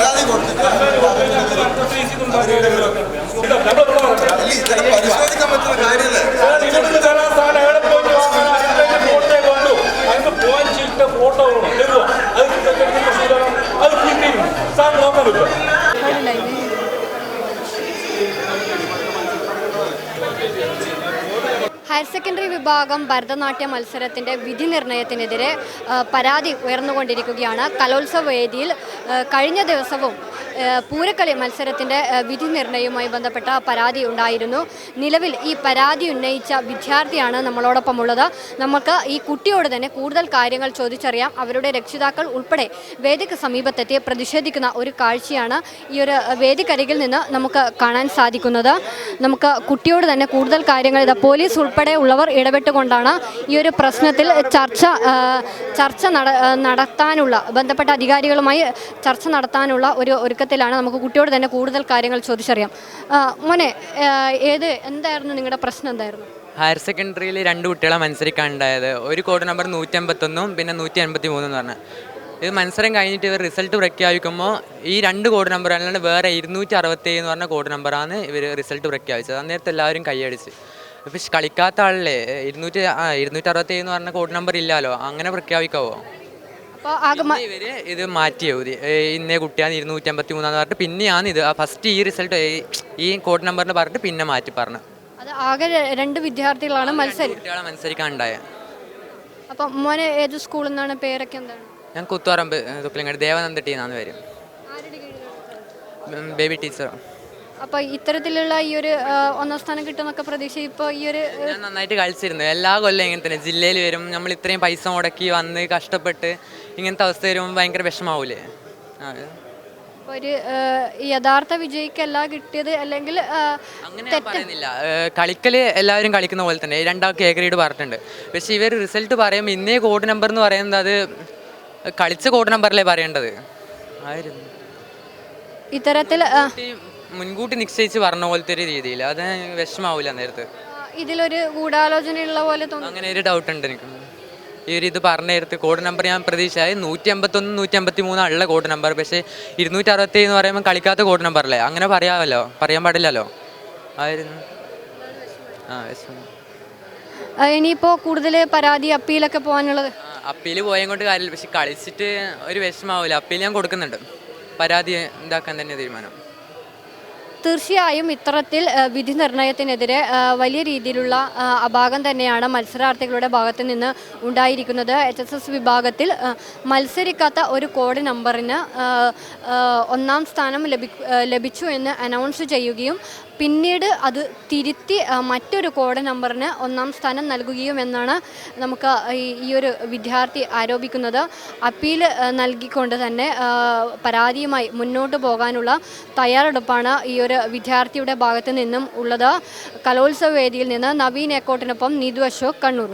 verdad y por higher secondary വിഭാഗം ഭരതനാട്യ മത്സരത്തിന്റെ വിധി നിർണയത്തിനെതിരെ പരാതി ഉയർന്നുകൊണ്ടിരിക്കുകയാണ്. കലോത്സവ വേദിയിൽ കഴിഞ്ഞ ദിവസവും പൂരക്കളി മത്സരത്തിന്റെ വിധി നിർണയവുമായി ബന്ധപ്പെട്ട പരാതി ഉണ്ടായിരുന്നു. നിലവിൽ ഈ പരാതി ഉന്നയിച്ച വിദ്യാർത്ഥിയാണ് നമ്മളോടൊപ്പം ഉള്ളത് നമുക്ക് ഈ കുട്ടിയോട് തന്നെ കൂടുതൽ കാര്യങ്ങൾ ചോദിച്ചറിയാം. അവരുടെ രക്ഷിതാക്കൾ ഉൾപ്പെടെ വേദിക്ക് സമീപത്തെത്തി പ്രതിഷേധിക്കുന്ന ഒരു കാഴ്ചയാണ് ഈ ഒരു വേദിക്കരികിൽ നിന്ന് നമുക്ക് കാണാൻ സാധിക്കുന്നത്. നമുക്ക് കുട്ടിയോട് തന്നെ കൂടുതൽ കാര്യങ്ങൾ ഇത് പോലീസ് ഉൾപ്പെടെ ഉള്ളവർ ഇടപെട്ടുകൊണ്ടാണ് ഈ ഒരു പ്രശ്നത്തിൽ ചർച്ച ചർച്ച നടത്താനുള്ള ബന്ധപ്പെട്ട അധികാരികളുമായി ചർച്ച നടത്താനുള്ള ഒരു ഒരുക്കത്തിലാണ് നമുക്ക് കുട്ടിയോട് തന്നെ കൂടുതൽ കാര്യങ്ങൾ ചോദിച്ചറിയാം. മോനെ ഏത് എന്തായിരുന്നു നിങ്ങളുടെ പ്രശ്നം എന്തായിരുന്നു? ഹയർ സെക്കൻഡറിയിൽ രണ്ട് കുട്ടികളെ മത്സരിക്കാനുണ്ടായത്. ഒരു കോഡ് നമ്പർ നൂറ്റി അമ്പത്തൊന്നും പിന്നെ നൂറ്റി എൺപത്തി മൂന്നും പറഞ്ഞ. ഇത് മത്സരം കഴിഞ്ഞിട്ട് ഇവർ റിസൾട്ട് പ്രഖ്യാപിക്കുമ്പോൾ ഈ രണ്ട് കോഡ് നമ്പർ അല്ലാണ്ട് വേറെ ഇരുന്നൂറ്റി അറുപത്തി എന്ന് പറഞ്ഞ കോഡ് നമ്പറാണ് ഇവർ റിസൾട്ട് പ്രഖ്യാപിച്ചത്. അന്നേരത്തെ എല്ലാവരും കൈയടിച്ച്. പക്ഷെ കളിക്കാത്ത ആളല്ലേ? ഇരുന്നൂറ്റി ഇരുന്നൂറ്റി അറുപത്തി എന്ന് പറഞ്ഞ കോഡ് നമ്പർ ഇല്ലല്ലോ അങ്ങനെ പ്രഖ്യാപിക്കാവോ? അപ്പോൾ ഇവർ ഇവർ ഇത് മാറ്റി എഴുതി ഇന്നേ കുട്ടിയാണ് ഇരുന്നൂറ്റി അമ്പത്തി മൂന്നാന്ന് പറഞ്ഞിട്ട് പിന്നെയാണ് ഇത് ഫസ്റ്റ് ഈ റിസൾട്ട് ഈ കോഡ് നമ്പറിന് പറഞ്ഞിട്ട് പിന്നെ മാറ്റി പറഞ്ഞു അത് ആകെ രണ്ട് വിദ്യാർത്ഥികളാണ് മത്സരം മത്സരിക്കാൻ ഉണ്ടായത് അപ്പം മോനെ ഏത് സ്കൂളിൽ നിന്നാണ് പേരൊക്കെ എന്താണ്? ഞാൻ കുത്തുപറമ്പ് തുപ്പിലങ്ങാട് ദേവനന്ദ ടീ എന്നാണ് പേര്. കീഴിലാണ് ബേബി ടീച്ചർ അപ്പൊ ഇത്തരത്തിലുള്ള ഈ ഒരു ഒന്നാം സ്ഥാനം കിട്ടുമെന്നൊക്കെ പ്രതീക്ഷ ഇപ്പൊ ഈ ഒരു ഞാൻ നന്നായിട്ട് കളിച്ചിരുന്നു. എല്ലാ കൊല്ലം ഇങ്ങനെ തന്നെ. ജില്ലയിൽ വരും നമ്മൾ ഇത്രയും പൈസ മുടക്കി വന്ന് കഷ്ടപ്പെട്ട് ഇങ്ങനത്തെ അവസ്ഥ വരുമ്പോൾ ഭയങ്കര വിഷമാവൂലേ? ഒരു യഥാർത്ഥ വിജയിക്കല്ല കിട്ടിയത് അല്ലെങ്കിൽ പറയുന്നില്ല. കളിക്കൽ എല്ലാവരും കളിക്കുന്ന പോലെ തന്നെ. രണ്ടാൾക്ക് എ ഗ്രേഡ് പറഞ്ഞിട്ടുണ്ട്. പക്ഷേ ഇവർ റിസൾട്ട് പറയുമ്പോൾ ഇന്നേ കോഡ് നമ്പർ എന്ന് പറയുന്നത് അത് കളിച്ച കോഡ് നമ്പർ അല്ലേ പറയേണ്ടത്? ആയിരുന്നു. ഇത്തരത്തിൽ മുൻകൂട്ടി നിശ്ചയിച്ച് പറഞ്ഞ പോലത്തെ ഒരു രീതിയിൽ. അത് വിഷമാവൂല നേരത്തെ ഇതിലൊരു ഗൂഢാലോചനയുള്ള പോലെ തോന്നുന്നു അങ്ങനെ ഒരു ഡൗട്ട് ഉണ്ട് എനിക്ക്. ഈ ഒരു ഇത് പറഞ്ഞ നേരത്ത് കോഡ് നമ്പർ ഞാൻ പ്രതീക്ഷയായി നൂറ്റി അമ്പത്തൊന്ന് നൂറ്റി അമ്പത്തി മൂന്നുള്ള കോഡ് നമ്പർ. പക്ഷേ ഇരുന്നൂറ്റി അറുപത്തി എന്ന് പറയുമ്പോൾ കളിക്കാത്ത കോഡ് നമ്പർ അല്ലേ? അങ്ങനെ പറയാമല്ലോ. പറയാൻ പാടില്ലല്ലോ. ആയിരുന്നു. ആ ഇനിയിപ്പോൾ കൂടുതൽ പരാതി അപ്പീലൊക്കെ പോകാനുള്ളത്? അപ്പീൽ പോയം കൊണ്ട് കാര്യമില്ല. പക്ഷെ കളിച്ചിട്ട് ഒരു വിഷമാവില്ല അപ്പീൽ ഞാൻ കൊടുക്കുന്നുണ്ട്. പരാതി ഇതാക്കാൻ തന്നെ തീരുമാനം. തീർച്ചയായും ഇത്തരത്തിൽ വിധി നിർണയത്തിനെതിരെ വലിയ രീതിയിലുള്ള അഭാഗം തന്നെയാണ് മത്സരാർത്ഥികളുടെ ഭാഗത്ത് നിന്ന് ഉണ്ടായിരിക്കുന്നത്. എച്ച് എസ് എസ് വിഭാഗത്തിൽ മത്സരിക്കാത്ത ഒരു കോഡ് നമ്പറിന് ഒന്നാം സ്ഥാനം ലഭി ലഭിച്ചു എന്ന് അനൗൺസ് ചെയ്യുകയും പിന്നീട് അത് തിരുത്തി മറ്റൊരു കോഡ് നമ്പറിന് ഒന്നാം സ്ഥാനം നൽകുകയും എന്നാണ് നമുക്ക് ഈ- ഒരു വിദ്യാർത്ഥി ആരോപിക്കുന്നത്. അപ്പീൽ നൽകിക്കൊണ്ട് തന്നെ പരാതിയുമായി മുന്നോട്ട് പോകാനുള്ള തയ്യാറെടുപ്പാണ് ഈ ഒരു വിദ്യാർത്ഥിയുടെ ഭാഗത്ത് നിന്നും ഉള്ളത്. കലോത്സവ വേദിയിൽ നിന്ന് നവീൻ ഏക്കോട്ടിനൊപ്പം നീതു അശോക് കണ്ണൂർ